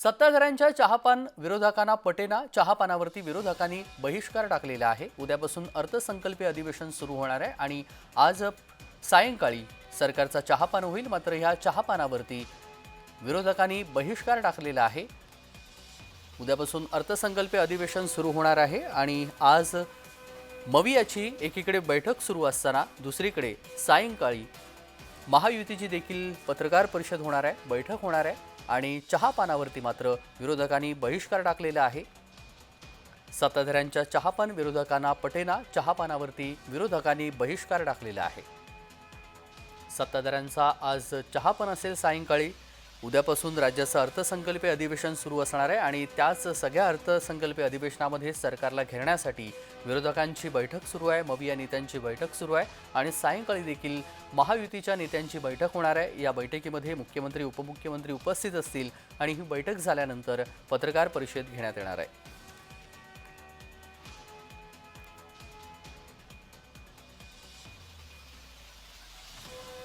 सत्ताधाऱ्यांच्या चहापान विरोधकांना पटेना चहापानावरती विरोधकांनी बहिष्कार टाकलेला आहे. उद्यापासून अर्थसंकल्पीय अधिवेशन सुरू होणार आहे आणि आज सायंकाळी सरकारचा चहापान होईल मात्र ह्या चहापानावरती विरोधकांनी बहिष्कार टाकलेला आहे. उद्यापासून अर्थसंकल्पीय अधिवेशन सुरू होणार आहे आणि आज मवियाची एकीकडे बैठक सुरू असताना दुसरीकडे सायंकाळी महायुतीची देखील पत्रकार परिषद होणार आहे बैठक होणार आहे. आणि चहापानावरती मात्र विरोधकांनी बहिष्कार टाकलेला आहे. सत्ताधाऱ्यांच्या चहापान विरोधकांना पटेना चहापानावरती विरोधकांनी बहिष्कार टाकलेला आहे. सत्ताधाऱ्यांचा आज चहापान असेल सायंकाळी उद्यापासून राज्याचं अर्थसंकल्पीय अधिवेशन सुरू असणार आहे आणि त्याच सगळ्या अर्थसंकल्पीय अधिवेशनामध्ये सरकारला घेरण्यासाठी विरोधकांची बैठक सुरू आहे. मविया नेत्यांची बैठक सुरू आहे आणि सायंकाळी देखील महायुतीच्या नेत्यांची बैठक होणार आहे. या बैठकीमध्ये मुख्यमंत्री उपमुख्यमंत्री उपस्थित असतील आणि ही बैठक झाल्यानंतर पत्रकार परिषद घेण्यात येणार आहे.